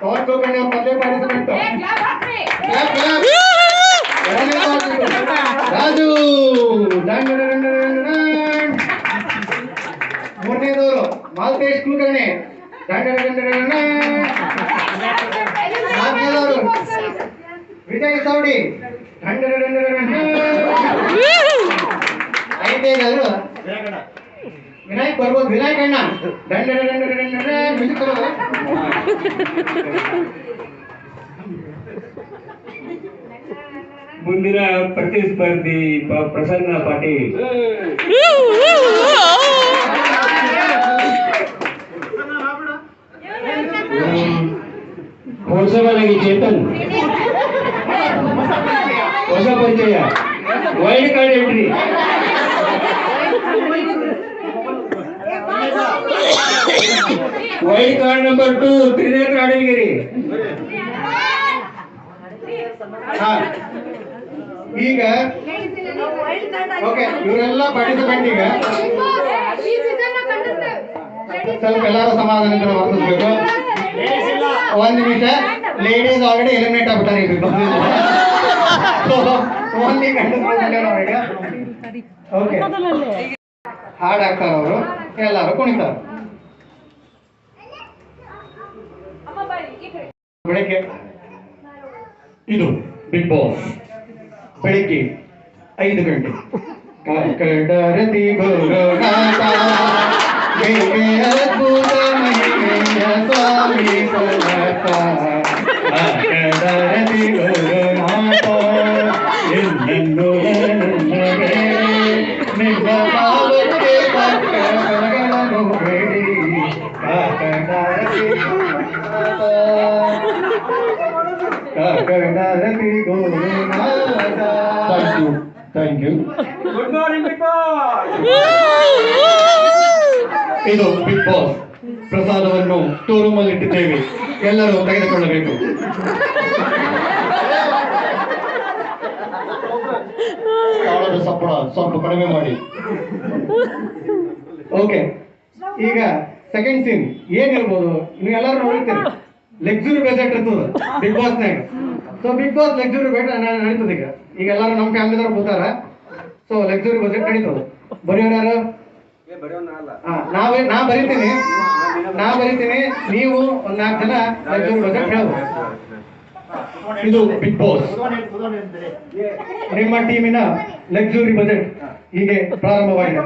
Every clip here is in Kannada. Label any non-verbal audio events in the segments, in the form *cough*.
ಪವನ್ ಕುಲಕರ್ಣಿ ಅವ್ರ ಮೊದಲೇ ಪಾರ್ಟಿಸಿಪೆಂಟ್ ರಾಜು ದಂಡ ದಂಡ ದಂಡ ದಂಡ. ಮೂರನೇದವರು ಮಾಲ್ತೇಶ್ ಕುಲಕರ್ಣಿ ದಂಡ ದಂಡ ದಂಡ ನಾಲ್ಕನೇದವರು ವಿಜಯ್ ಸೌಡಿ ದಂಡ ದಂಡ ದಂಡ ಐದನೇದವರು ವಿನಾಯಕ್ ಬರ್ಬೋದು ವಿನಾಯಕ್ ಅಣ್ಣ ದಂಡ ದಂಡ ದಂಡ ದಂಡ ಮ್ಯೂಸಿಕ್ ಬರೋದು ಮುಂದಿನ ಪ್ರತಿಸ್ಪರ್ಧಿ ಪ- ಪ್ರಸನ್ನ ಪಾಟೀಲ್ ಹೊಸಬನಾಗಿ ಚೇತನ್ ಹೊಸ ಪರಿಚಯ wild card entry wild card number two, Trinetra Adavigiri ಹಾ. ಈಗ, ಓಕೆ, ಇವರೆಲ್ಲ ಪಾರ್ಟಿಸಿಪೆಂಟ್ ಈಗ ಸ್ವಲ್ಪ ಎಲ್ಲರೂ ಸಮಾಧಾನದಿಂದ ವರ್ತಿಸ್ಬೇಕು. ಒಂದ್ ನಿಮಿಷ. ಲೇಡೀಸ್ ಆಲ್ರೆಡಿ ಎಲಿಮಿನೇಟ್ ಆಗ್ಬಿಟ್ಟಾರೆ ಈಗ. ಓಕೆ ಹಾಡ್ ಅವರು ಎಲ್ಲರೂ ಕುಣಿತಾರ. ಬೆಳಗ್ಗೆ? ಇದು ಬಿಗ್ ಬಾಸ್. ಬೆಳಿಗ್ಗೆ ಐದು ಗಂಟೆ. ಕಡರತಿ ಸ್ವಾಮಿ ಕಡರತಿ Gurunath thank you thank you good morning Bigg Boss ಇದು ಬಿಗ್ ಬಾಸ್ ಪ್ರಸಾದವನ್ನು ಸ್ಟೋರೂಮ್ ರೂಮ್ ಅಲ್ಲಿ ಇಟ್ಟಿದ್ದೇವೆ ಎಲ್ಲರೂ ತೆಗೆದುಕೊಳ್ಳಬೇಕು. ತಾಳದ ಸಪ್ಪಳ ಸ್ವಲ್ಪ ಕಡಿಮೆ ಮಾಡಿ. ಓಕೆ ಈಗ ಸೆಕೆಂಡ್ ಸೀನ್ ಏನಿರ್ಬೋದು ನೀವು ಎಲ್ಲರೂ ನೋಡಿರ್ತೀರಿ? ಲಕ್ಸುರಿ ಬಜೆಟ್ ಇರ್ತದ big ಬಾಸ್ನಾಗ so big boss luxury budget ನಡೀತದೆ ಈಗ ಈಗ ಎಲ್ಲರೂ ನಮ್ಮ ಫ್ಯಾಮಿಲಿದವ್ರು ಕೂತಾರ ಸೊ ಲಕ್ಸುರಿ ಬಜೆಟ್ ನಡೀತದೆ ಬರೆಯೋರು ಯಾರು ನಾವೇ ನಾ ಬರಿತೀನಿ ನಾ ಬರಿತೀನಿ ನೀವು ಒಂದ್ ನಾಲ್ಕು ಜನ ಲಕ್ಸುರಿ ಬಜೆಟ್ ಹೇಳ್ಬೋದು ಇದು ಬಿಗ್ ಬಾಸ್ ನಿಮ್ಮ ಟೀಮಿನ ಲಕ್ಸುರಿ ಬಜೆಟ್ ಹೀಗೆ ಪ್ರಾರಂಭವಾಗಿದೆ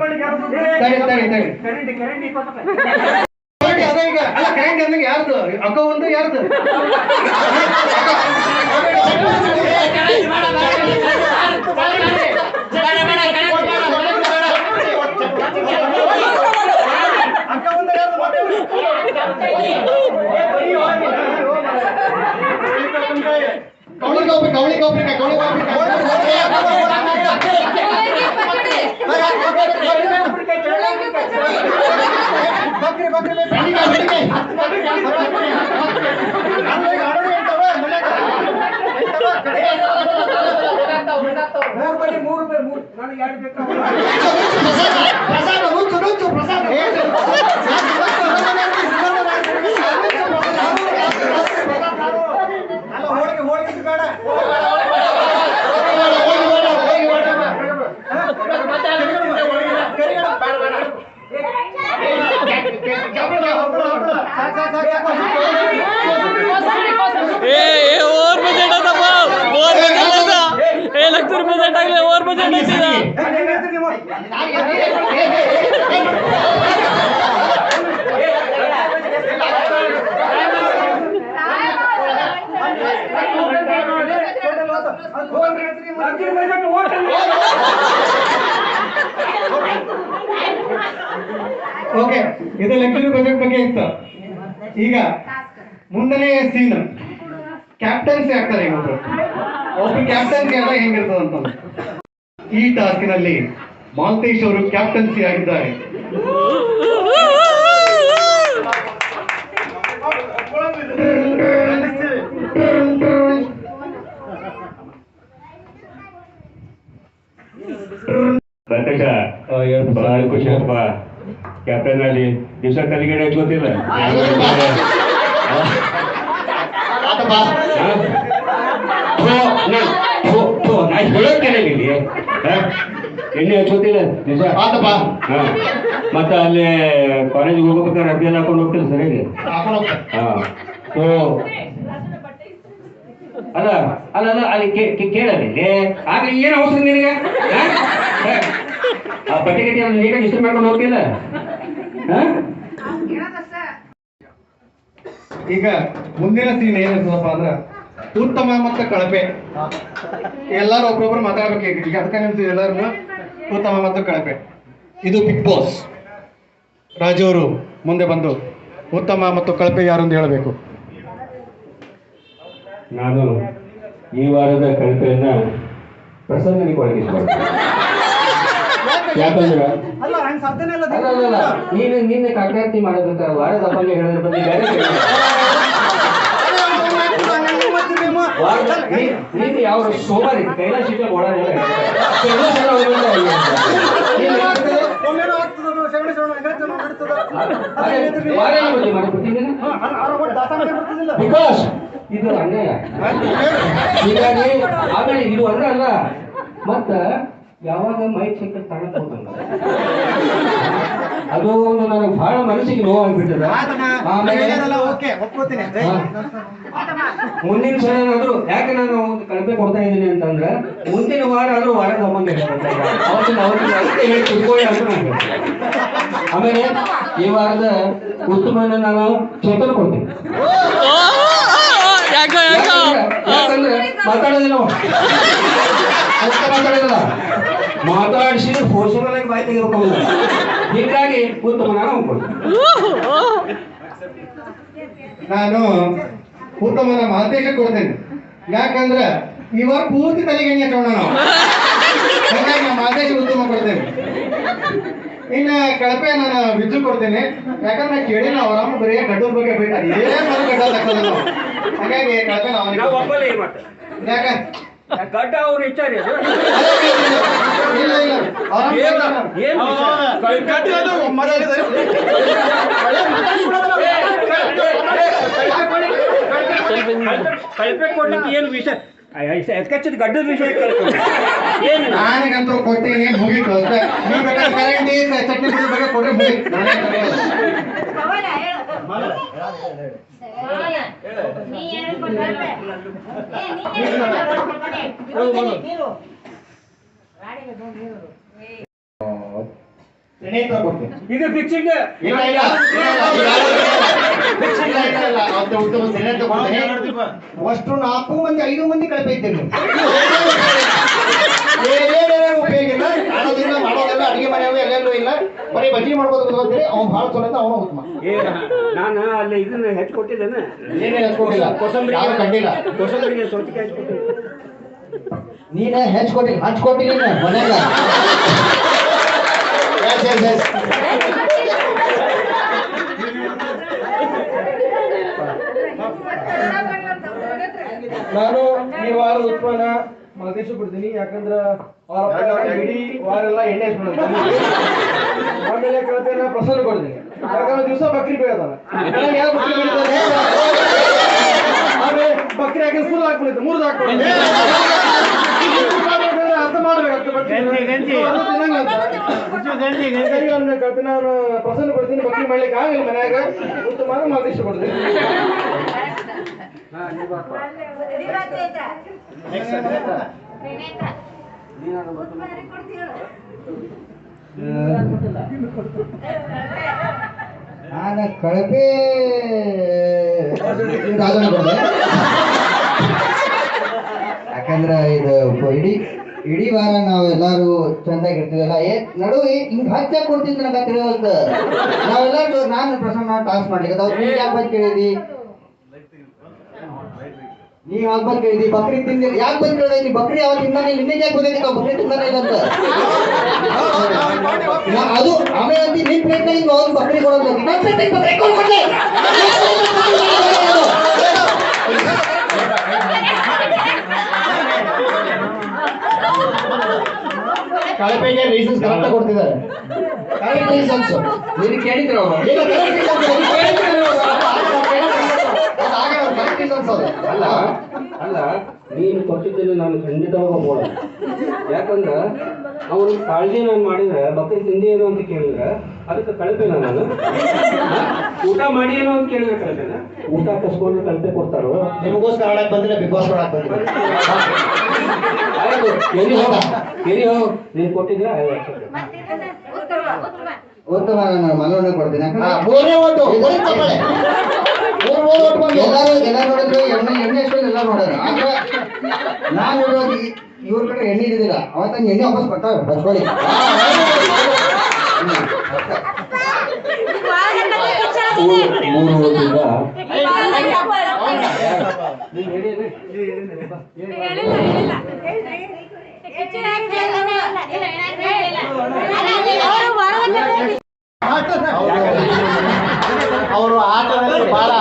ಸರಿ ಸರಿ ಸರಿ ಕರೆಂಟ್ ಅದ ಈಗ ಅಲ್ಲ ಕರೆಂಟ್ ಅಂದಂಗೆ ಯಾರ್ದು ಅಕ್ಕ ಒಂದು ಯಾರ್ದು ಕವಳಿ ಕಾಪಿ ಕವಳಿ ಕಾಪಿ ಕವಳಿ ಕಾಪಿ ಪ್ರಸಾದ ನುಚ್ಚು ನುಚ್ಚು ಪ್ರಸಾದ ಏ ಏ ಓವರ್ ಬಜೆಟ್ ಅದಪ್ಪ ಓವರ್ ಬಜೆಟ್ ಅದ ಏ ಲಕ್ಷ ಬಜೆಟ್ ಆಗಲಿ ಓವರ್ ಬಜೆಟ್ ಐತಿದ ಓಕೆ ಇದು ಲಕ್ಸುರಿ ಬಜೆಟ್ ಬಗ್ಗೆ ಇತ್ತು ಈಗ ಮುಂದನೇ ಸೀನ್ ಕ್ಯಾಪ್ಟನ್ಸಿ ಆಗ್ತಾರೆ ಈಗ ಒಬ್ರು. ಒಬ್ರು ಕ್ಯಾಪ್ಟನ್ಸಿ ಆದಾಗ ಹೆಂಗಿರ್ತದೆ ಅಂತ ಈ ಟಾಸ್ಕಿನಲ್ಲಿ ಮಾಲ್ತೇಶ್ ಅವರು ಕ್ಯಾಪ್ಟನ್ಸಿ ಆಗಿದ್ದಾರೆ. ಪ್ರತ್ಯಕ್ಷ. ಬಹಳ ಖುಷಿ ಅಪ್ಪ. ಕ್ಯಾಪ್ಟನ್ ಅಲ್ಲಿ ದಿವಸ ತಲೆಗಡೆ ಗೊತ್ತಿಲ್ಲ. ನಾ ಹೇಳೋಕ್ಕೇನೆ? ಎಣ್ಣೆ ಹಚ್ಚೋತಿಲ್ಲ ನಿಜ ಆತಪ್ಪ ಹಾ. ಮತ್ತೆ ಅಲ್ಲಿ ಕಾಲೇಜಿಗೆ ಹೋಗ್ಬೇಕಾದ್ರೆ ಅರ್ಬಿ ಎಲ್ಲ ಹಾಕೊಂಡು ಹೋಗ್ತಿಲ್ಲ ಸರಿಯಾಗಿ ಹಾ. ಓ ಅಲ್ಲ ಅಲ್ಲ ಅಲ್ಲ ಅಲ್ಲಿ ಕೇ- ಆಗ ಆಗ್ಲಿ ಏನು ಅವಸರ ನಿನಗೆ? ಆ ಬಟ್ಟೆ ಗಟ್ಟಿ ನೀಟಾಗಿ ಇಷ್ಟ ಮಾಡ್ಕೊಂಡು ಹೋಗ್ತಿಲ್ಲ ಈಗ ಮುಂದಿನ ಸೀನ್ ಏನಿರ್ತದಪ್ಪ ಅಂದ್ರ ಉತ್ತಮ ಮತ್ತು ಕಳಪೆ. ಎಲ್ಲಾರು ಒಬ್ಬೊಬ್ರು ಮಾತಾಡ್ಬೇಕು ಈಗ ಅದಕ್ಕೆ ನಿಮ್ದು ಎಲ್ಲಾರು ಉತ್ತಮ ಮತ್ತು ಕಳಪೆ. ಇದು ಬಿಗ್ ಬಾಸ್ ರಾಜವರು ಅವರು ಮುಂದೆ ಬಂದು ಉತ್ತಮ ಮತ್ತು ಕಳಪೆ ಯಾರು ಅಂತ ಹೇಳಬೇಕು. ನಾನು ಈ ವಾರದ ಕಳಪೆಯನ್ನ ಪ್ರಸನ್ನನಿಗೆ ಒಳಗಿಸ್ಬೇಕು. ಯಾಕಂದ್ರೆ ಇಲ್ಲ ನೀನು ನಿನ್ನೆ ಕಾಕಾರ್ತಿ ಮಾಡೋದಂತ ವಾರದ ಹಬ್ಬಗೆ ಹೇಳಿದ್ರೆ ಬಂದು ಬೇರೆ. ನೀನು ಯಾವ ಕೈಲಾಸ ಓಡಾಡಿಲ್ಲ ಬಗ್ಗೆ ಬಿಕಾಸ್ ಇದು ಅನ್ಯಾಯ. ಹೀಗಾಗಿ ಆಮೇಲೆ ಇದು ಅಲ್ಲ ಅಲ್ಲ. ಮತ್ತ ಯಾವಾಗ ಮೈಕ್ ಸಿಕ್ಕ ತಗೊಂಡ್ ಅದು ಒಂದು ನನಗೆ ಬಹಳ ಮನಸ್ಸಿಗೆ ನೋವಾಗ್ಬಿಟ್ಟಿದೆ. ಮುಂದಿನ ಸಲ ಏನಾದ್ರು ಯಾಕೆ ನಾನು ಒಂದು ಕಳಪೆ ಕೊಡ್ತಾ ಇದ್ದೀನಿ ಅಂತಂದ್ರೆ ಮುಂದಿನ ವಾರ ಆದ್ರೂ ವಾರ ಸಂಬಂಧ ಆಮೇಲೆ ಈ ವಾರದ ಉತ್ತಮನ ನಾನು ಚೇತನ ಕೊಡ್ತೀನಿ. ಯಾಕ ಯಾಕ? ಯಾಕಂದ್ರೆ ಯಾಕಂದ್ರೆ ಮಾತಾಡೋದಿಲ್ಲ ಫೋರ್ಸ್ಫುಲ್ ಆಗಿ ಬಾಯಿ ತೆಗೆದುಕೊಂಡು ಹೀಗಾಗಿ ಉತ್ತಮ ನಾನು ನಾನು ಉತ್ತಮನ ಮಾತೇಶ ಕೊಡ್ತೇನೆ? ಯಾಕಂದ್ರೆ ಇವಾಗ ಪೂರ್ತಿ ತಲೆಗೆ ಎಣ್ಣೆ ಹಚ್ಚೋಣ ನಾವು. ಹಾಗಾಗಿ ನಮ್ಮ ಮಾತೇಶ ಉತ್ತಮ ಕೊಡ್ತೇನೆ? ಇನ್ನ ಕಳಪೆ ನಾನು ವಿಜು ಕೊಡ್ತೇನೆ. ಯಾಕಂದ್ರೆ ನಾ ಕೇಳಿ ನಾವು ಆರಾಮ ಬರೀ ಗಡ್ಡೂರ್ ಬಗ್ಗೆ ಅದೇ ಮರ ಗಡ್ಡ ತಕ್ಕದ ನಾವು ಹಾಗಾಗಿ ಕಳಪೆ ನಾವು ನಾವು ಗಡ್ಡ ಅವ್ರ ವಿಚಾರ? ಇದು. ಇಲ್ಲ ಇಲ್ಲ ಆರಾಮ್ ಏನು ಕಳಪೆ ಕೊಡ್ಲಿಕ್ಕೆ ಏನು ವಿಷಯ ಕಚ್ಚಿದ ಗಡ್ಡದ ವಿಷಯ ಏನು ನನಗಂತೂ ಕೊಟ್ಟಿನಿ ಮುಗೀತು ಅಷ್ಟೇ. ನೀವು ಬೇಕಾದ್ರೆ ಕರೆಂಟಿ ಚಟ್ನಿ ಬಗ್ಗೆ ಮುಗೀತು. ಕರೆಯಲ್ಲ. ಸ್ನೇಹಿತರ ಕೊಡ್ತೀನಿ ಇದು ಫಿಕ್ಸಿಂಗ್ ಇಲ್ಲ ಇಲ್ಲ ಇಲ್ಲ, ಇಲ್ಲ, ಇಲ್ಲ. ಅವ್ರ್ದು ಉತ್ತಮ ಸೆಲೆ ತಗೊಂಡೆ. ಅಷ್ಟು ನಾಲ್ಕು ಮಂದಿ ಐದು ಮಂದಿ ಕಳಪೆ ಇದ್ದೇನೆ. ಉಪಯೋಗ ಇಲ್ಲ. ಮಾಡೋದಿಲ್ಲ ಮಾಡೋದಿಲ್ಲ ಅಡಿಗೆ ಮನೆಯವು ಎಲ್ಲೆಲ್ಲೂ ಇಲ್ಲ. ಬರೀ ಬಜ್ಜಿ ಮಾಡ್ಬೋದು ಗೊತ್ತಂದ್ರೆ ಅವ್ನು ಭಾಳ ಚಲೋ ಅವನು ಉತ್ತಮ. ಏ ನಾನು ಅಲ್ಲಿ ಇದನ್ನ ಹೆಚ್ಚು ಕೊಟ್ಟಿದ್ದೇನೆ ಏನೇನು ಹಚ್ಕೊಟ್ಟಿಲ್ಲ. ಕೋಸಂಬರಿ ಕಂಡಿಲ್ಲ. ಸೌತಿಕಾಯಿ ಹೆಚ್ಚು ನೀನೇ ನೀನ ಹಚ್ಕೊಟ್ಟಿಲ್ಲ ಮನೆಗ. ನಾನು ಈ ವಾರ ಉತ್ಪನ್ನ ಮಲ್ಕೇಶ್ ಬಿಡ್ತೀನಿ ಯಾಕಂದ್ರ ಅವ್ರ ಇಡೀ ವಾರ ಎಲ್ಲ ಎಣ್ಣೆ ಆಮೇಲೆ ಕಳಪೆನ ಪ್ರಸನ್ನ ಕೊಡ್ತೀನಿ. ಯಾಕಂದ್ರೆ ದಿವಸ ಬಕ್ರಿ ಬೇಕದಲ್ಲ ಯಾರು ಬಕ್ರಿ ಬೆಳಿತಾರೆ ಆಮೇಲೆ ಬಕ್ರಿ ಹಾಕಿ ಫುಲ್ ಹಾಕ್ಬಿಡುತ್ತೆ ಮೂರ್ದು ಹಾಕ್ಬಿಡುತ್ತೆ ಅರ್ಥ ಮಾಡ್ಬೇಕು ಅರ್ಥ ಕಳಪೆ ನಾನು ಪ್ರಸನ್ನ ಕೊಡ್ತೀನಿ ಮಕ್ಕಳು ಮಾಡ್ಲಿಕ್ಕೆ ಆಗಲ್ಲ ಮನ್ಯಾಗ. ಮಾತ್ರ ಮಲ್ಕೇಶ್ ಕೊಡ್ತೀನಿ ನಾನು ಕಳಪೆ. ಯಾಕಂದ್ರೆ ಇದು ಇಡೀ ಇಡೀ ವಾರ ನಾವು ಎಲ್ಲಾರು ಚಂದಾಗಿ ಇರ್ತೀವಲ್ಲ? ಏ ನಡುವೆ ಹಿಂಗ್ ಹಚ್ಚ ಕೊಡ್ತಿದ್ ನನಗ ತಿಳಿವಲ್ತ ನಾವೆಲ್ಲರೂ ನಾನು ಪ್ರಸನ್ನ ಟಾಸ್ ಮಾಡ್ಲಿಕ್ಕೆ ಅದಾವ ನೀ ಯಾಕೆ ಬಂದ್ ಕೇಳಿದಿ? ನೀ ಯಾಕೆ ಬಂದ್ ಕೇಳಿದಿ? ಬಕ್ರಿ ತಿಂದ ಯಾಕೆ ಬಂದು ಕೇಳಿದಿ ಬಕ್ರಿ ಯಾವಾಗ ತಿಂದಾನೆ ನಿನ್ನೆ ಯಾಕೆ ಬಂದೈತಿ? ನಾವು ಬಕ್ರಿ ತಿಂದಾನೆ ಅಂತ. ಅದು ಆಮೇಲೆ ನಿನ್ ಪ್ಲೇಟ್ ಹಿಂಗ ಅವ್ರು ಬಕ್ರಿ ಕೊಡೋದು. ನನ್ನ ಬಕ್ರಿ ಕೊಡ್ಕೊಡ್ಲಿ ಕಳಪೆಗೆ ರೀಸನ್ಸ್ ಕರೆಕ್ಟ್ ಕೊಡ್ತಿದ್ದಾರೆ. ಕರೆಕ್ಟ್ ರೀಸನ್ಸ್ ನೀನು ಕೇಳಿದ್ರು ಅಲ್ಲ ಅಲ್ಲ ನೀನು ಕೊಟ್ಟಿದ್ದೇನೆ ನಾನು ಖಂಡಿತವಾಗ ಹೋಗ ಯಾಕಂದ್ರೆ ಅವನು ಕಾಳಜಿ ನಾನು ಮಾಡಿದ್ರೆ ಬಕ್ರಿ ತಿಂದಿ ಏನು ಅಂತ ಕೇಳಿದ್ರೆ ಅದಕ್ಕೆ ಕಳಪೆನ ನಾನು? ಊಟ ಮಾಡಿ ಏನು ಅಂತ ಕೇಳಿದ್ರೆ ಕಳಪೆನ? ಊಟ ಕಸ್ಕೊಂಡು ಕಳಪೆ ಕೊಡ್ತಾರೋ? ನಿಮಗೋಸ್ಕರ ಆಡಕ್ ಬಂದಿಲ್ಲ ಬಿಗ್ ಬಾಸ್ ಆಡಕ್ ಬಂದಿಲ್ಲ. ಆಯ್ತು ಎಲ್ಲಿ ಹೋಗ ಎಲ್ಲಿ ಹೋಗ? ನೀನು ಕೊಟ್ಟಿದ್ರೆ ಒತ್ತು ನಾನು ಮನೋಣ್ಣೆ ಕೊಡ್ತೀನಿ. ಹಾ, ಮೂರನೇ ಬರೀ ಚಪ್ಪಾಳೆ. ಮೂರು ಮೂರು ಓಟ್ ಬಂದು ಎಲ್ಲರೂ ಎಲ್ಲ ನೋಡಿದ್ರು ಎಣ್ಣೆ ಎಣ್ಣೆ ಎಷ್ಟು ಎಲ್ಲ ನೋಡೋರು ಆದ್ರೆ ನಾನು ಇವಾಗ ಈ- ಇವ್ರ ಕಡೆ ಎಣ್ಣೆ ಇದ್ದಿಲ್ಲ ಅವತ್ತ ಎಣ್ಣೆ ವಾಪಸ್ ಬರ್ತಾವೆ ಬಚ್ಕೊಳ್ಳಿ ಮೂರು ಓಟಿಂದ ಅವರು ಆಟದಲ್ಲಿ ಬಹಳ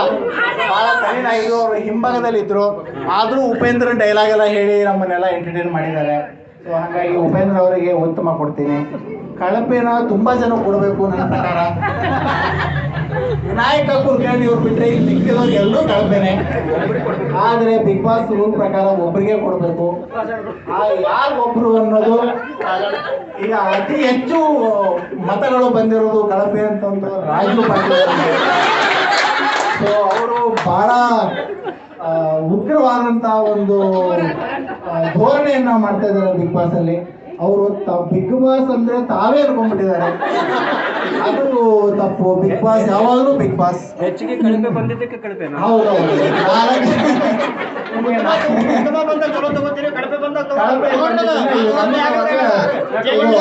ಬಹಳ ಕಲಿನಾಗಿದ್ರು ಅವರು ಹಿಂಭಾಗದಲ್ಲಿ ಇದ್ರು ಆದರೂ ಉಪೇಂದ್ರ ಡೈಲಾಗ್ ಎಲ್ಲ ಹೇಳಿ ನಮ್ಮನ್ನೆಲ್ಲ ಎಂಟರ್ಟೈನ್ ಮಾಡಿದ್ದಾರೆ. ಸೊ ಹಾಗಾಗಿ ಉಪೇಂದ್ರ ಅವರಿಗೆ ಉತ್ತಮ ಕೊಡ್ತೀನಿ. ಕಳಪೆನ ತುಂಬಾ ಜನ ಕೊಡಬೇಕು ನನ್ನ ಪ್ರಕಾರ. ವಿನಾಯಕ ಕುಲಕರ್ಣಿ ಅವ್ರು ಬಿಟ್ರೆ ಇಲ್ಲಿ ಎಲ್ಲರೂ ಕಳಪೆನೆ. ಆದರೆ ಬಿಗ್ ಬಾಸ್ ರೂಲ್ ಪ್ರಕಾರ ಒಬ್ಬರಿಗೆ ಕೊಡಬೇಕು. ಆ ಯಾರು ಒಬ್ರು ಅನ್ನೋದು ಈಗ ಅತಿ ಹೆಚ್ಚು ಮತಗಳು ಬಂದಿರೋದು ಕಳಪೆ ಅಂತ ರಾಜು ಪಾಟೀಲ್ ಸೊ ಅವರು ಬಹಳ ಉಗ್ರವಾದಂತಹ ಉಗ್ರವಾದಂತ ಒಂದು ಧೋರಣೆಯನ್ನ ಮಾಡ್ತಾ ಇದ್ದಾರೆ ಬಿಗ್ ಬಾಸ್ ಅಲ್ಲಿ. ಅವರು ಬಿಗ್ ಬಾಸ್ ಅಂದ್ರೆ ತಾವೇ ಅನ್ಕೊಂಡ್ಬಿಟ್ಟಿದ್ದಾರೆ ಅದು ತಪ್ಪು. ಬಿಗ್ ಬಾಸ್ ಯಾವಾಗಲೂ ಬಿಗ್ ಬಾಸ್. ಹೆಚ್ಚಿಗೆ ಕಡಿಮೆ ಬಂದಿದ್ದಕ್ಕೆ ಕಡಿಮೆ ಹೌದೌದು. ಇದು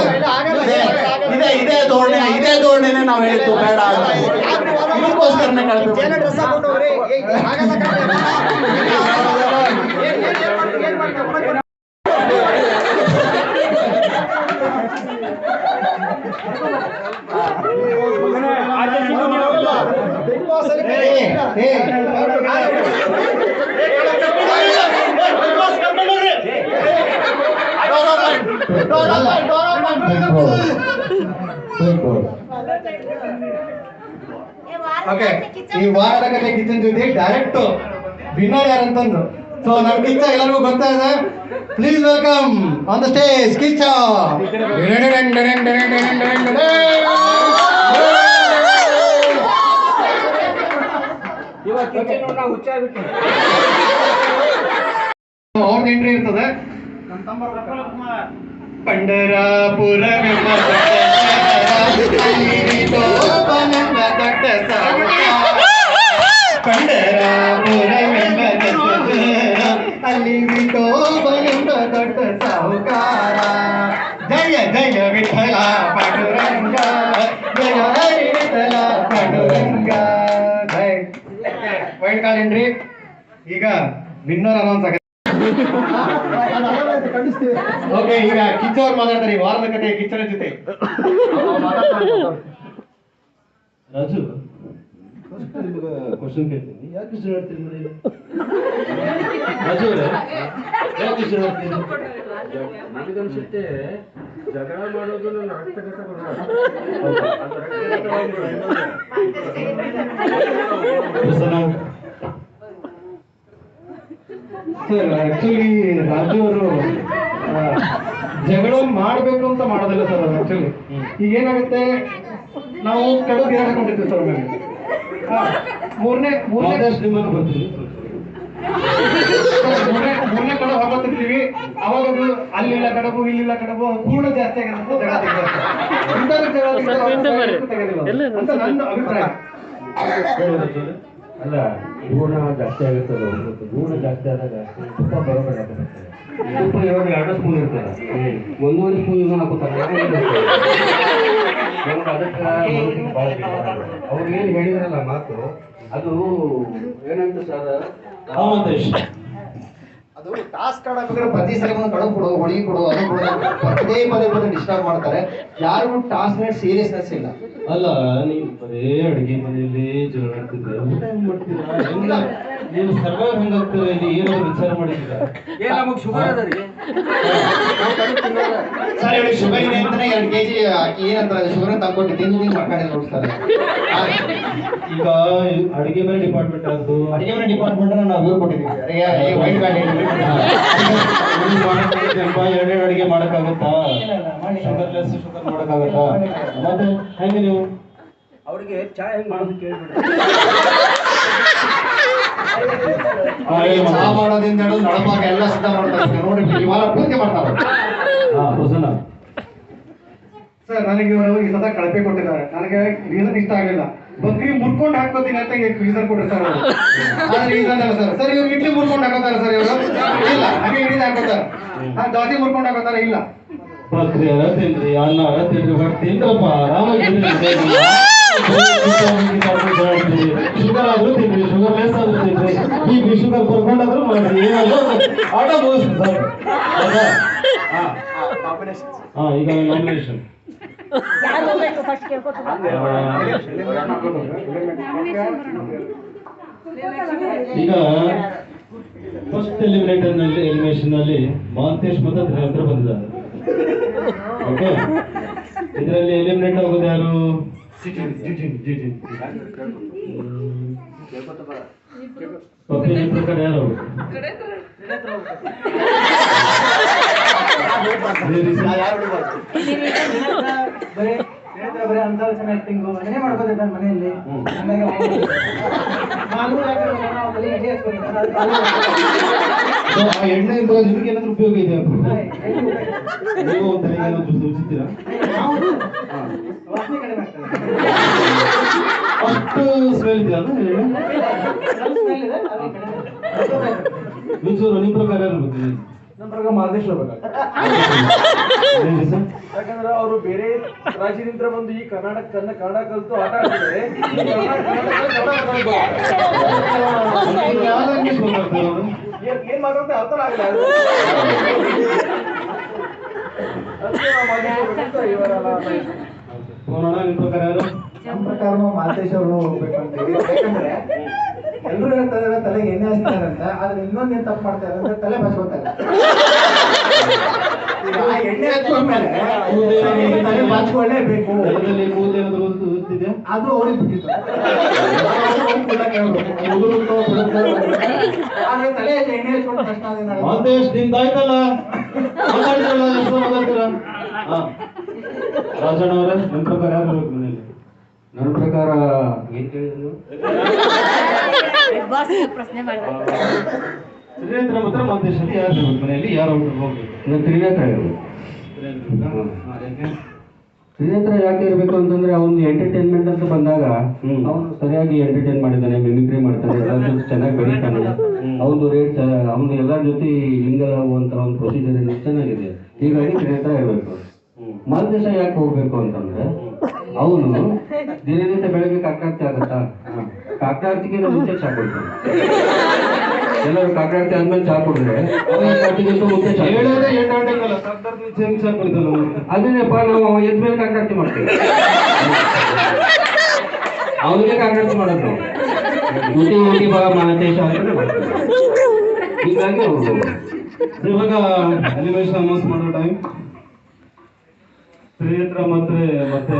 ಇದೇ ಇದೇ ಧೋರಣೆ ಇದೇ ಧೋರಣೆನೆ ನಾವು ಹೇಳಿದ್ದು ಬೇಡ ಅಂತ. ಇದಕ್ಕೋಸ್ಕರನೇ ಕಳಪೆ ಓಕೆ ಈ ವಾರದ ಕತೆ ಕಿಚನ್ ಜೊತೆ ಡೈರೆಕ್ಟ್ ವಿನ್ನರ್ ಯಾರಂತಂದ್ರು. ಸೊ ನಮ್ ಕಿಚ್ಚ ಎಲ್ಲರಿಗೂ ಬರ್ತಾ ಇದೆ? Please welcome on the stage Kichcha ಅವ್ರದ್ದು ಎಂಟ್ರಿ ಇರ್ತದೆ. ಪಂಡರಾಪುರವೆಂಬ ದೊಡ್ಡ ದೊಡ್ಡ ಪಂಡರಾಪುರವೆಂಬ ಅಲ್ಲಿ ವಿಠೋಬನೆಂಬ ದೊಡ್ಡ ಸಾಹುಕಾರ ಜಯ ಜಯ ವಿಠಲ ಪಾಂಡುರಂಗ ಜಯ ಹರಿ ವಿಠಲ ಪಾಂಡುರಂಗ ಜಯ ವೈಲ್ಡ್ ಕಾರ್ಡ್ ಎಂಟ್ರಿ ಈಗ ವಿನ್ನರ್ ಅನೌನ್ಸ್ ಓಕೆ ಈಗ ಕಿಚ್ಚ ಅವ್ರು ಮಾತಾಡ್ತಾರೆ ಈ ವಾರದ ಕತೆ ಕಿಚ್ಚನ ಜೊತೆ. ರಾಜು ಕ್ವಶನ್ ಕೇಳ್ತೀನಿ. ಯಾಕೆ ಇಷ್ಟ ಹೇಳ್ತೀನಿ ಮನೆಯಲ್ಲಿ ರಾಜು ಅವರೇ ಯಾಕೆ ಇಷ್ಟ ಹೇಳ್ತೀನಿ ನನಗನ್ಸುತ್ತೆ ಜಗಳ ಮಾಡೋದು ನನ್ನ ರಕ್ತಗತ ಸರ್ ಆಕ್ಚುಲಿ ರಾಜು ಅವರು ಜಗಳ ಮಾಡ್ಬೇಕು ಅಂತ ಮಾಡೋದಿಲ್ಲ ಸರ್ ಅದು ಆಕ್ಚುಲಿ ಈಗ ಏನಾಗುತ್ತೆ? ನಾವು ಕಡು ಗಿಡ ಹಾಕೊಂಡಿರ್ತೀವಿ ಸರ್ ಮೇಲೆ ಮೂರನೇ ಮೂರನೇ ನಿಮ್ಮನ್ನು ಬರ್ತೀನಿ ಮೂರನೇ ಮೂರನೇ ಕಡೆ ಹೋಗ್ತಿರ್ತೀವಿ ಅವಾಗ ಅಲ್ಲಿಲ್ಲ ಕಡಬು ಇಲ್ಲಿಲ್ಲ ಕಡಬು ಪೂರ್ಣ ಜಾಸ್ತಿ ಆಗಿರೋದು ಜಗಳ. ತೆಗೆದಿಲ್ಲ. ಅಂತ ನನ್ನ ಅಭಿಪ್ರಾಯ. ಅಲ್ಲ ಗುಣ ಜಾಸ್ತಿ ಆಗುತ್ತಲ್ಲ ಒಂದು ಗುಣ ಜಾಸ್ತಿ ಆದಾಗ ತುಪ್ಪ ಬರೋಬರ ತುಪ್ಪ ಇವಾಗ ಎರಡು ಸ್ಪೂನ್ ಇರ್ತಾರೆ ಒಂದೂವರೆ ಸ್ಪೂನ್ ಇನ್ನೂ ಹಾಕೋತಾರೆ ನಮ್ಗೆ ಅದಕ್ಕೆ ಅವ್ರು ಏನು ಹೇಳಿದ್ರಲ್ಲ ಮಾತು ಅದು ಏನಂತ ಸರ್? ಹಾ ಮಹೇಶ್ ಅದು ಟಾಸ್ಕ್ ಆಡಬೇಕಾದ್ರೆ ಪ್ರತಿ ಸಲ ಒಂದು ಕಡು ಕೊಡು ಹೊಳಿ ಕೊಡು ಅದು ಕೊಡು. ಪದೇ ಪದೇ ಪದೇ ಡಿಸ್ಟರ್ಬ್ ಮಾಡ್ತಾರೆ. ಯಾರಿಗೂ ಟಾಸ್ಕ್ ಮೇಲೆ ಸೀರಿಯಸ್ನೆಸ್ ಇಲ್ಲ. ಅಲ್ಲ ನೀವು ಬರೇ ಅಡಿಗೆ ಮನೆಯಲ್ಲಿ ಜಗಳ ಆಡ್ತಿದ್ರೆ ಊಟ ಏನ್ ಮಾಡ್ತೀರಾ? ನೀವು ಸರ್ವೈವ್ ಹೆಂಗಾಗ್ತದೆ ಇಲ್ಲಿ ಏನಾದ್ರು ವಿಚಾರ ಮಾಡಿದ್ದೀರಾ? ಏ ನಮಗ್ ಶುಗರ್ ಅದ ರೀ. ಸರ್ ಹೇಳಿ ಶುಗರ್ ಇದೆ ಅಂತಾನೆ ಎರಡು ಕೆಜಿ ಏನಂತಾರೆ ಶುಗರ್ ತಂದ್ಕೊಟ್ಟು ನೀವು ತಿಂದು ಮಾಡ್ಕೊಂಡು ನೋಡ್ತಾರೆ ಈಗ ಅಡುಗೆ ಮನೆ ಡಿಪಾರ್ಟ್ಮೆಂಟ್ ಅದು ಅಡುಗೆ ಮನೆ ಡಿಪಾರ್ಟ್ಮೆಂಟ್ ನಾವು ಇವ್ರು ಕೊಟ್ಟಿದ್ದೀವಿ ವೈಟ್ ಬ್ಯಾಂಡ್ ಎರಡೆರಡು ಅಡಿಗೆ ಮಾಡೋಕ್ಕಾಗುತ್ತಾ? ಶುಗರ್ ಲೆಸ್ ಶುಗರ್ ಮಾಡೋಕ್ಕಾಗುತ್ತಾ? ಮತ್ತೆ ಹೆಂಗೆ ನೀವು? ಅವ್ರಿಗೆ ಚಾ ಹೆಂಗೆ ಮಾಡೋದು ಕೇಳ್ಬಿಡ್ರಿ. ಚಹಾ ಮಾಡೋದ್ರಿಂದ ಹಿಡಿದು ನಡಪಾಗ ಎಲ್ಲ ಸಿದ್ಧ ಮಾಡ್ತಾರೆ ನೋಡಿ ಈ ವಾರ ಪೂರ್ತಿ ಮಾಡ್ತಾರೆ ಸರ್ ನನಗೆ ಇವರು ಈ ಸದ ಕಳಪೆ ಕೊಟ್ಟಿದ್ದಾರೆ. ನನಗೆ ರೀಸನ್ ಇಷ್ಟ ಆಗಲಿಲ್ಲ. ಬಕ್ರಿ ಮುರ್ಕೊಂಡ್ ಹಾಕೋತೀನಿ ಅಂತ ರೀಸನ್ ಕೊಟ್ಟಿರ್ತಾರೆ ಅವರು ಆದ್ರೆ ರೀಸನ್ ಅಲ್ಲ ಸರ್. ಸರ್ ಇವ್ರು ಇಡ್ಲಿ ಮುಡ್ಕೊಂಡು ಹಾಕೋತಾರೆ ಸರ್ ಇವರು. ಇಲ್ಲ ಹಾಗೆ ಹಿಡಿದು ಹಾಕೋತಾರೆ ಆ ದೋಸೆ ಮುರ್ಕೊಂಡ್ ಹಾಕೋತಾರೆ ಇಲ್ಲ. ಬಕ್ರಿ ಅರ ತಿನ್ರಿ ಅನ್ನ ಅರ ತಿನ್ರಿ ಬಟ್ ತಿಂದ್ರಪ್ಪ ಆರಾಮಾಗಿ *laughs* ಶುಗರ್ ಆದ್ರೂ ತಿನ್ರಿ ಶುಗರ್ ಲೆಸ್ ಆದ್ರೂ ತಿನ್ರಿ ಈಗ ಶುಗರ್ ಬರ್ಕೊಂಡಾದ್ರೂ ಮಾಡ್ರಿ ಏನಾದ್ರು ಆಟ ಹಾಂ. ಈಗ ನಾಮಿನೇಷನ್ ಈಗ ಫಸ್ಟ್ ಎಲಿಮಿನೇಟರ್ನಲ್ಲಿ ಎಲಿಮಿನೇಷನ್ನಲ್ಲಿ ಮಾಂತೇಶ್ ಮತ್ತು ಧರ್ಮೇಂದ್ರ ಬಂದಿದ್ದಾರೆ. ಓಕೆ ಇದರಲ್ಲಿ ಎಲಿಮಿನೇಟ್ ಆಗೋದು ಯಾರು? ಪಪ್ಪಿ ನಿಮ್ ಪ್ರಕಾರ ಯಾರು ಬರೀ ಅಂತ ಆಕ್ಟಿಂಗ್ ಮನೆಯಲ್ಲಿ ಎಣ್ಣೆ ನಿಮ್ಗೆ ಏನಾದ್ರು ಉಪಯೋಗ ಇದೆ ನೀವು ತಲೆಗೆ ಏನಾದ್ರು ಸೂಚಿಸ್ತೀರಾ? ನಾವು ವಾಸನೆ ಕಡಿಮೆ ಆಗ್ತದೆ. *laughs* ಅಷ್ಟು ಸ್ಮೆಲ್ ಇದೆ, ಅದು ಹೇಳಿ ಒಂಚೂರು ನಿಮ್ಮ ಪ್ರಕಾರ ಗೊತ್ತಿದೆ ನಮ್ಮ ಪ್ರಕಾರ ಯಾಕಂದ್ರೆ ಅವರು ಬೇರೆ ರಾಜ್ಯದಿಂದ ಬಂದು ಈ ಕರ್ನಾಟಕ ಕನ್ನ ಕನ್ನಡ ಕಲಿತು ಆಟ ಆಡ್ತಾರೆ ಏನ್ ಏನ್ ಅರ್ಥ ಆಗಲ್ಲ ಅದಕ್ಕೆ ನಾವು ಮಾತಾಡ್ಬೇಕಂತ ಇವರೆಲ್ಲ ನೋಡೋಣ ನಿಮ್ಮ ಪ್ರಕಾರ ಯಾರು? ನಮ್ಮ ಪ್ರಕಾರ ಮಾಲ್ತೇಶ್ ಅವರು ಹೋಗ್ಬೇಕು ಅಂತೀವಿ ಯಾಕಂದ್ರೆ ಎಲ್ಲರೂ ಹೇಳ್ತಾರೆ ತಲೆಗೆ ಎಣ್ಣೆ ಹಚ್ತಾರಂತ ಆದ್ರೆ ಇನ್ನೊಂದ್ ಏನ್ ತಪ್ಪು ಮಾಡ್ತಾರೆ ಅಂದ್ರೆ ತಲೆ ಬಾಚ್ಕೋತಾರೆ ಎಣ್ಣೆ ಹಚ್ಕೊಂಡ್ಮೇಲೆ ತಲೆ ಬಾಚ್ಕೊಳ್ಳೇಬೇಕು ಅದು ಅವ್ರಿಗೆ ಬಿಟ್ಟಿತ್ತು. ತಲೆ ರಾಜಣ್ಣ ಅವರೇ, ನಿಮ್ಮ ಪ್ರಕಾರ ಯಾರು ನನ್ನ ಪ್ರಕಾರ ಏನ್ ಕೇಳಿದ್ರು? ಬಾಸ್ ಪ್ರಶ್ನೆ ತ್ರಿನೇತ್ರ ಮಾತ್ರ ಮಧ್ಯದಲ್ಲಿ ಅಲ್ಲಿ ಯಾರು ಮನೆಯಲ್ಲಿ ಯಾರು ಹೋಗ್ಬೇಕು? ತ್ರಿನೇತ್ರ ಇರ್ಬೇಕು. ತ್ರಿನೇತ್ರ ಯಾಕೆ? ಇರಬೇಕು ಅಂತಂದ್ರೆ ಅವನು ಎಂಟರ್ಟೈನ್ಮೆಂಟ್ ಅಂತ ಬಂದಾಗ ಹ್ಮ್. ಅವನು ಸರಿಯಾಗಿ ಎಂಟರ್ಟೈನ್ ಮಾಡಿದ್ದಾನೆ ಮಿಮಿಕ್ರಿ ಮಾಡ್ತಾನೆ ಎಲ್ಲ ಜೊತೆ ಚೆನ್ನಾಗಿ ಬೆಳೀತಾನೆ. ಅವನು ರೇಟ್ ಅವನು ಎಲ್ಲರ ಜೊತೆ ಲಿಂಗ ಅಂತ ಒಂದು ಪ್ರೊಸೀಜರ್ ಚೆನ್ನಾಗಿದೆ. ಹೀಗಾಗಿ ತ್ರಿನೇತ್ರ ಇರಬೇಕು. ಮಾಲ್ದೇಶ ಯಾಕೆ ಹೋಗ್ಬೇಕು ಅಂತಂದ್ರೆ ಅವನು *laughs* ದಿನನಿತ್ಯ ಬೆಳಗ್ಗೆ ಕಾಕಾರ್ತಿ ಆಗತ್ತಾ? ಕಾಕಾರ್ತಿಗೆ ಮುಂಚೆ ಚಾ ಕುಡ್ತಾನೆ ಎಲ್ಲರೂ ಕಾಕಾರ್ತಿ ಆದ್ಮೇಲೆ ಚಾ ಕೊಡ್ರೆ ಕಾಕಾರ್ತಿಗಿಂತ ಮುಂಚೆ ಚಾ. ಹೇಳೋದೇ ಸರ್ದಾರ್? ಅದನ್ನೇಪ್ಪ ನಾವು ಎದ್ದ ಮೇಲೆ ಕಾಕಾರ್ತಿ ಮಾಡ್ತೀವಿ. ಅವನಿಗೆ ಕಾಕಾರ್ತಿ ಮಾಡೋದು ನಾವು. ಊಟಿ ಊಟಿ ಬಾ ಮಾತೇಶ ಅಂತ ಮಾಡ್ತೀವಿ. ಹೀಗಾಗಿ ಇವಾಗ ಎಲಿವೇಶನ್ ಅನೌನ್ಸ್ ಮಾಡೋ ಟೈಮ್ ತ್ರಿನೇತ್ರ ಮಾತ್ರೆ ಮತ್ತೆ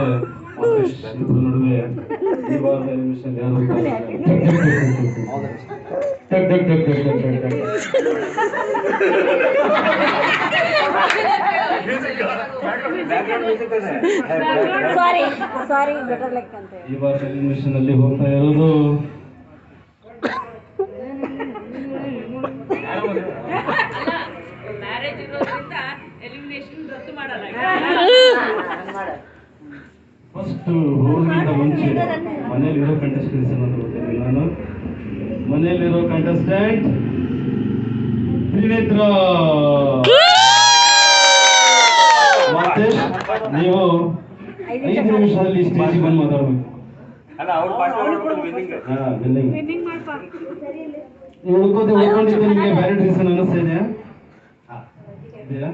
ನಡುವೆ ಈ ಬಾರ್ ಎಲಿವೇಶನ್ ಯಾರು ಟಕ್ ಟಕ್ ಟಕ್ ಟಕ್ ಟಕ್ ಟಕ್ ಟಕ್. ಸಾರಿ ಸಾರಿ ಬೆಟರ್ ಲೆಕ್ ಈ ವಾರದ ಎಲಿಮಿನೇಷನ್ ಅಲ್ಲಿ ಹೋಗ್ತಾ ಇರೋದು. ಮ್ಯಾರೇಜ್ ಇರೋದ್ರಿಂದ ಎಲಿಮಿನೇಷನ್ ರದ್ದು ಮಾಡಲ್ಲ. *laughs* ಫಸ್ಟ್ ಹೋಗೋಕ್ಕಿಂತ ಮುಂಚೆ ಮನೆಯಲ್ಲಿರೋ ಕಂಟೆಸ್ಟೆಂಟ್ಸ್ ಅಂತ ಗೊತ್ತಿಲ್ಲ ನಾನು. ಮನೆಯಲ್ಲಿರೋ ಕಂಟೆಸ್ಟೆಂಟ್ ತ್ರಿನೇತ್ರ ಮತ್ತೆ ನೀವು ಐದು ನಿಮಿಷದಲ್ಲಿ ಸ್ಟೇಜಿಗೆ ಬಂದು ಮಾತಾಡಬೇಕು. ನೀವು ಉಳ್ಕೊಂಡಿದ್ದು ನಿಮಗೆ ಬ್ಯಾರೆ ರೀಸನ್ ಅನ್ನಿಸ್ತಾ ಇದೆಯಾ? ಇದೆಯಾ?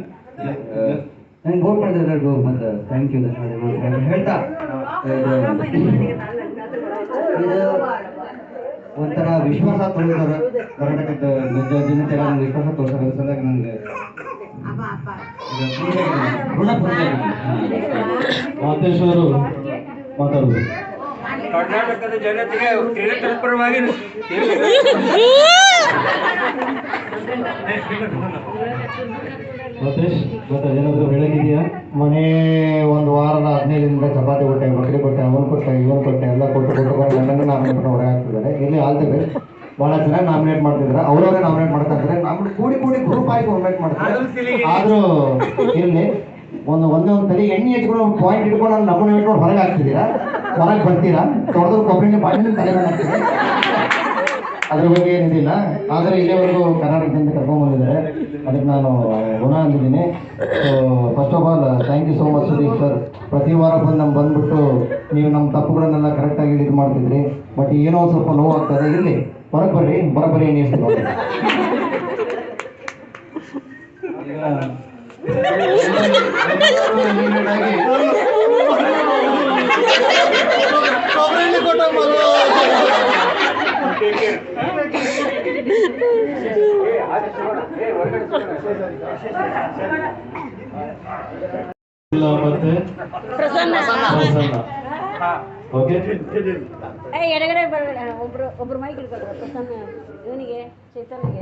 ನಂಗೆ ಗೋಲ್ ಮಾಡಿದ್ರೆ ಮತ್ತೆ ಥ್ಯಾಂಕ್ ಯು ಹೇಳ್ತಾ. ಇದು ಒಂಥರ ವಿಶ್ವಾಸ ತೋರಿಸೋರು ಕರ್ನಾಟಕದ ಜನತೆ ನಂಗೆ ವಿಶ್ವಾಸ ತೋರಿಸೋರು ಸಲುವಾಗಿ ನನಗೆ ಋಣ ಮಾತೇಶ್ವರು ಮಾತಾಡುದು ಕರ್ನಾಟಕದ ಜನತೆಗೆ ತೀರ್ಥದ ಪರವಾಗಿ ಮಾತೇಶ್ ಮತ್ತೆ *laughs* ಏನಾದ್ರು ಹೇಳಕ್ಕಿದೆಯಾ ಮನೆ ಒಂದು ವಾರದ ಹದಿನೈದರಿಂದ ಚಪಾತಿ ಕೊಟ್ಟೆ ಬಕ್ರಿ ಕೊಟ್ಟೆ ಅವನು ಕೊಟ್ಟೆ ಇವನು ಕೊಟ್ಟೆ ಎಲ್ಲ ಕೊಟ್ಟು ಕೊಟ್ಟು ಕೊಟ್ಟು ಗಂಡನ ನಾಮಿನೇಟ್ ಹೊರಗೆ ಹಾಕ್ತಿದ್ದಾರೆ. ಇಲ್ಲಿ ಆಲ್ತಿದೆ ಭಾಳ ಚೆನ್ನಾಗಿ ನಾಮಿನೇಟ್ ಮಾಡ್ತಿದ್ರೆ ಅವರವರೇ ನಾಮಿನೇಟ್ ಮಾಡ್ತಾ ಇದ್ದಾರೆ ನಮ್ದು ಕೂಡಿ ಕೂಡಿ ಗ್ರೂಪ್ ಆಗಿ ನಾಮಿನೇಟ್ ಮಾಡ್ತಾರೆ. ಆದರೂ ಇಲ್ಲಿ ಒಂದು ಒಂದೊಂದು ಒಂದು ತಲೆ ಎಣ್ಣೆ ಇಟ್ಕೊಂಡು ಪಾಯಿಂಟ್ ಇಟ್ಕೊಂಡು ನಾನು ನಮ್ಮನ್ನ ಇಟ್ಕೊಂಡು ಹೊರಗೆ ಹಾಕ್ತಿದ್ದೀರಾ? ಹೊರಗೆ ಬರ್ತೀರಾ? ತೊಡೆದ್ರು ಕೊಬ್ಬರಿ ಬಾಡಿನ ತಲೆ ಮೇಲೆ ಹಾಕ್ತೀರಿ ಅದ್ರ ಬಗ್ಗೆ ಏನಿದಿಲ್ಲ. ಆದರೆ ಇಲ್ಲಿವರೆಗೂ ಕರ್ನಾಟಕದಿಂದ ಕರ್ಕೊಂಡ್ ಬಂದಿದ್ದಾರೆ. ಅದಕ್ಕೆ ನಾನು ಗುಣ ಅಂದಿದ್ದೀನಿ. First of all thank you so much Sudeep sir ಪ್ರತಿ ವಾರ ಬಂದು ನಮ್ಗೆ ಬಂದ್ಬಿಟ್ಟು ನೀವು ನಮ್ಮ ತಪ್ಪುಗಳನ್ನೆಲ್ಲ ಕರೆಕ್ಟಾಗಿ ಇದು ಮಾಡ್ತಿದ್ರಿ. ಬಟ್ ಏನೋ ಸ್ವಲ್ಪ ನೋವಾಗ್ತದೆ. ಇಲ್ಲಿ ಹೊರಗೆ ಬರ್ರಿ ಬರೋಬ್ಬರಿ ಏನು ಇಲ್ಲ ಮತ್ತೆ ಪ್ರಸನ್ನ. ಪ್ರಸನ್ನ. ಓಕೆ. ಏ ಎಡಗಡೆ ಬರಬೇಡ. ಒಬ್ರು ಒಬ್ರು ಮೈಕ್ ಇಟ್ಕೊಳ್ಳಿ ಪ್ರಸನ್ನ. ಇವನಿಗೆ ಚೈತನ್ಯಗೆ.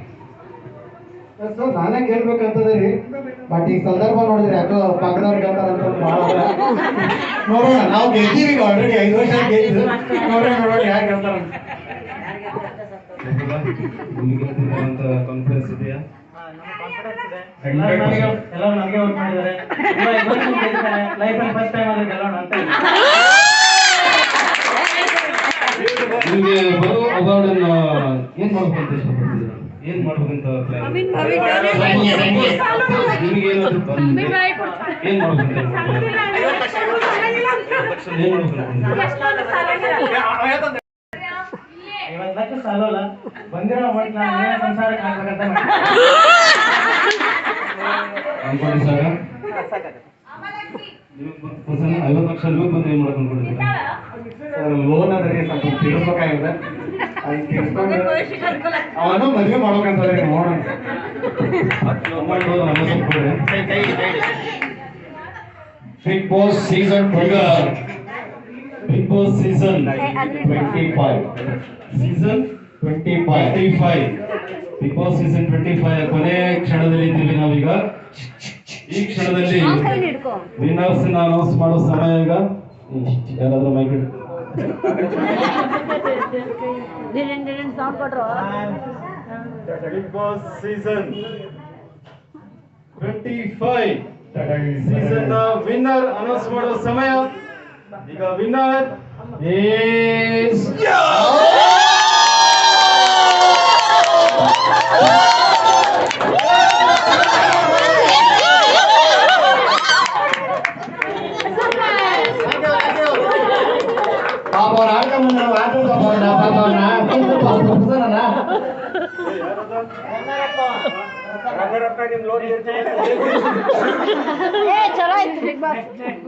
ನಿಮಗೆ ಗೆಲ್ತೀರ ಅಂತ ಅನ್ಸಿದೆ ಸೊ ನಾನೇ ಗೆಲ್ಬೇಕಂತದ ರೀ. ಬಟ್ ಈ ಸಂದರ್ಭ ನೋಡಿದ್ರೆ ಯಾಕೋ ಪಕ್ಕದವ್ರು ಭಾಳ ನೋಡೋಣ ನಾವು ಗೆದ್ದೀವಿ ಈಗ ಆಲ್ರೆಡಿ ಐದು ವರ್ಷ ಗೆದ್ದು ನೋಡೋಣ ನೋಡೋಣ ಅಂತ. ಕಾನ್ಫಿಡೆನ್ಸ್ ಇದೆಯಾ? *laughs* ಎಲ್ಲ ನನಗೆ ವರ್ಕ್ ಮಾಡಿದ್ದಾರೆ. ಲೈಫಲ್ಲಿ ಫಸ್ಟ್ ಟೈಮ್ ಆದ್ರೆ ಗೆಲ್ಲೋಣ ಅಂತ ನಿಮಗೆ ಬರೋ ಅನ್ನ ಏನ್ ಮಾಡ್ಬೇಕಂತ ಇಷ್ಟಪಡ್ತೀರಾ ಏನ್ ಮಾಡ್ಬೇಕಂತ ಏನು ಮಾಡ್ಬೇಕಂತ? ಏನ್ ಮಾಡ್ಬೇಕಂತ ಐವತ್ತು ಲಕ್ಷ ಸಾಲಲ್ಲ ಬಂದಿರೋ ಅಮೌಂಟ್ ನಾನು ಸಂಸಾರಕ್ಕೆ ಹಾಕ್ಬೇಕಂತ ಅನ್ಕೊಂಡಿ ಸರ್ ಐವತ್ತು ಲಕ್ಷ ನಿಮಗೆ ಬಂದ್ರೆ ಏನ್ ಮಾಡಕ್ ಲೋನ್ ಅದ ರೀ ಸ್ವಲ್ಪ ಅವನು ಮದುವೆ ಮಾಡ್ಬೇಕಂತದ ರೀ ನೋಡೋಣ. ಅಮೌಂಟ್ ನಮ್ಮ ಸ್ವಲ್ಪ ಕೊಡ್ರಿ ಬಿಗ್ ಬಾಸ್ ಸೀಸನ್ ಈಗ. Big boss season twenty five season twenty twenty five big boss season twenty five ಕೊನೆ ಕ್ಷಣದಲ್ಲಿ ಇದ್ದೀವಿ ನಾವೀಗ. ಈ ಕ್ಷಣದಲ್ಲಿ ಹಿಡ್ಕೊ. ವಿನ್ನರ್ಸ್ ಅನೌನ್ಸ್ ಮಾಡೋ ಸಮಯ ಈಗ. ಯಾರಾದ್ರೂ ಮೈಕ್ ಡಿಡೆನ್ ಡಿಡೆನ್ ಸೌಂಡ್ ಕೊಟ್ರು. Big boss season twenty five season winner announce ಮಾಡೋ ಸಮಯ. ಈಗ ವಿನ್ನರ್ Nick, Nick,